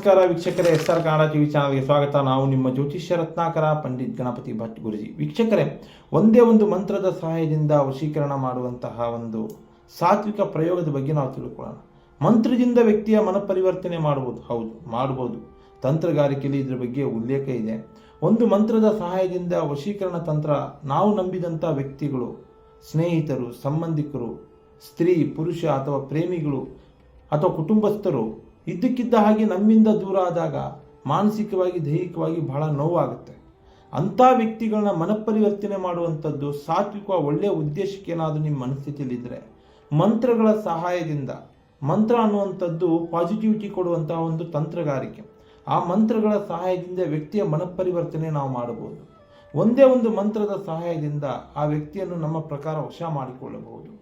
ನಮಸ್ಕಾರ ವೀಕ್ಷಕರೇ, S R Kannada TV ಚಾನಲ್ಗೆ ಸ್ವಾಗತ. ನಾವು ನಿಮ್ಮ ಜ್ಯೋತಿಷ್ಯ ರತ್ನಾಕರ, ಪಂಡಿತ್ ಗಣಪತಿ ಭಟ್ ಗುರುಜಿ. ವೀಕ್ಷಕರೇ, ಒಂದೇ ಒಂದು ಮಂತ್ರದ ಸಹಾಯದಿಂದ ವಶೀಕರಣ ಮಾಡುವಂತಹ ಒಂದು ಸಾತ್ವಿಕ ಪ್ರಯೋಗದ ಬಗ್ಗೆ ನಾವು ತಿಳ್ಕೊಳ್ಳೋಣ. ಮಂತ್ರದಿಂದ ವ್ಯಕ್ತಿಯ ಮನಪರಿವರ್ತನೆ ಮಾಡಬಹುದು ಹೌದು ಮಾಡಬಹುದು ತಂತ್ರಗಾರಿಕೆಯಲ್ಲಿ ಇದರ ಬಗ್ಗೆ ಉಲ್ಲೇಖ ಇದೆ. ಒಂದು ಮಂತ್ರದ ಸಹಾಯದಿಂದ ವಶೀಕರಣ ತಂತ್ರ, ನಾವು ನಂಬಿದಂಥ ವ್ಯಕ್ತಿಗಳು, ಸ್ನೇಹಿತರು, ಸಂಬಂಧಿಕರು, ಸ್ತ್ರೀ, ಪುರುಷ ಅಥವಾ ಪ್ರೇಮಿಗಳು ಅಥವಾ ಕುಟುಂಬಸ್ಥರು ಇದ್ದಕ್ಕಿದ್ದ ಹಾಗೆ ನಮ್ಮಿಂದ ದೂರ ಆದಾಗ ಮಾನಸಿಕವಾಗಿ, ದೈಹಿಕವಾಗಿ ಬಹಳ ನೋವಾಗುತ್ತೆ. ಅಂಥ ವ್ಯಕ್ತಿಗಳನ್ನ ಮನಪರಿವರ್ತನೆ ಮಾಡುವಂಥದ್ದು ಸಾತ್ವಿಕ ಒಳ್ಳೆಯ ಉದ್ದೇಶಕ್ಕೆ ಏನಾದರೂ ನಿಮ್ಮ ಮನಸ್ಥಿತಿಯಲ್ಲಿದ್ದರೆ ಮಂತ್ರಗಳ ಸಹಾಯದಿಂದ, ಮಂತ್ರ ಅನ್ನುವಂಥದ್ದು ಪಾಸಿಟಿವಿಟಿ ಕೊಡುವಂತಹ ಒಂದು ತಂತ್ರಗಾರಿಕೆ. ಆ ಮಂತ್ರಗಳ ಸಹಾಯದಿಂದ ವ್ಯಕ್ತಿಯ ಮನಪರಿವರ್ತನೆ ನಾವು ಮಾಡಬಹುದು. ಒಂದೇ ಒಂದು ಮಂತ್ರದ ಸಹಾಯದಿಂದ ಆ ವ್ಯಕ್ತಿಯನ್ನು ನಮ್ಮ ಪ್ರಕಾರ ವಶ ಮಾಡಿಕೊಳ್ಳಬಹುದು.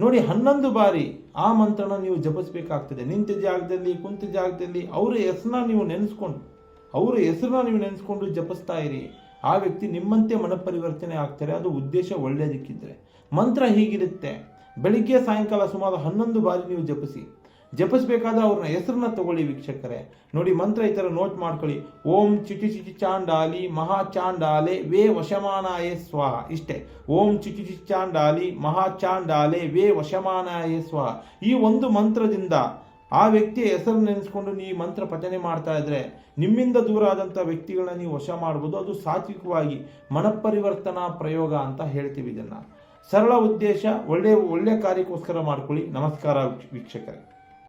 ನೋಡಿ, ಹನ್ನೊಂದು ಬಾರಿ ಆ ಮಂತ್ರನ ನೀವು ಜಪಿಸಬೇಕಾಗ್ತದೆ. ನಿಂತ ಜಾಗದಲ್ಲಿ, ಕುಂತ ಜಾಗದಲ್ಲಿ ಅವರ ಹೆಸರನ್ನ ನೀವು ನೆನೆಸ್ಕೊಂಡು, ಅವರ ಹೆಸರನ್ನ ನೀವು ನೆನೆಸ್ಕೊಂಡು ಜಪಿಸ್ತಾ ಇರಿ. ಆ ವ್ಯಕ್ತಿ ನಿಮ್ಮಂತೆ ಮನಪರಿವರ್ತನೆ ಆಗ್ತಾರೆ. ಅದು ಉದ್ದೇಶ ಒಳ್ಳೆಯದಕ್ಕಿದ್ದರೆ ಮಂತ್ರ ಹೀಗಿರುತ್ತೆ. ಬೆಳಿಗ್ಗೆ ಸಾಯಂಕಾಲ ಸುಮಾರು ಹನ್ನೊಂದು ಬಾರಿ ನೀವು ಜಪಿಸಿ. ಜಪಿಸ್ಬೇಕಾದ್ರೆ ಅವ್ರನ್ನ ಹೆಸರನ್ನ ತಗೊಳ್ಳಿ ವೀಕ್ಷಕರೇ. ನೋಡಿ, ಮಂತ್ರ ಈ ಥರ ನೋಟ್ ಮಾಡ್ಕೊಳ್ಳಿ. ಓಂ ಚಿಟಿ ಚಿಟಿ ಚಾಂಡಾಲಿ ಮಹಾ ಚಾಂಡಾಲೆ ವೇ ವಶಮಾನಾಯ ಸ್ವಾಹ ಇಷ್ಟೇ. ಓಂ ಚಿಟಿ ಚಿಟಿ ಚಾಂಡಾಲಿ ಮಹಾ ಚಾಂಡಾಲೆ ವೇ ವಶಮಾನಾಯ ಸ್ವಾಹ ಈ ಒಂದು ಮಂತ್ರದಿಂದ ಆ ವ್ಯಕ್ತಿಯ ಹೆಸರು ನೆನೆಸ್ಕೊಂಡು ನೀವು ಮಂತ್ರ ಪಠನೆ ಮಾಡ್ತಾ ಇದ್ರೆ ನಿಮ್ಮಿಂದ ದೂರ ಆದಂಥ ವ್ಯಕ್ತಿಗಳನ್ನ ನೀವು ವಶ ಮಾಡ್ಬೋದು. ಅದು ಸಾತ್ವಿಕವಾಗಿ ಮನಪರಿವರ್ತನಾ ಪ್ರಯೋಗ ಅಂತ ಹೇಳ್ತೀವಿ ಇದನ್ನು. ಸರಳ ಉದ್ದೇಶ ಒಳ್ಳೆಯ ಒಳ್ಳೆಯ ಕಾರ್ಯಕ್ಕೋಸ್ಕರ ಮಾಡ್ಕೊಳ್ಳಿ. ನಮಸ್ಕಾರ ವೀಕ್ಷಕರೇ.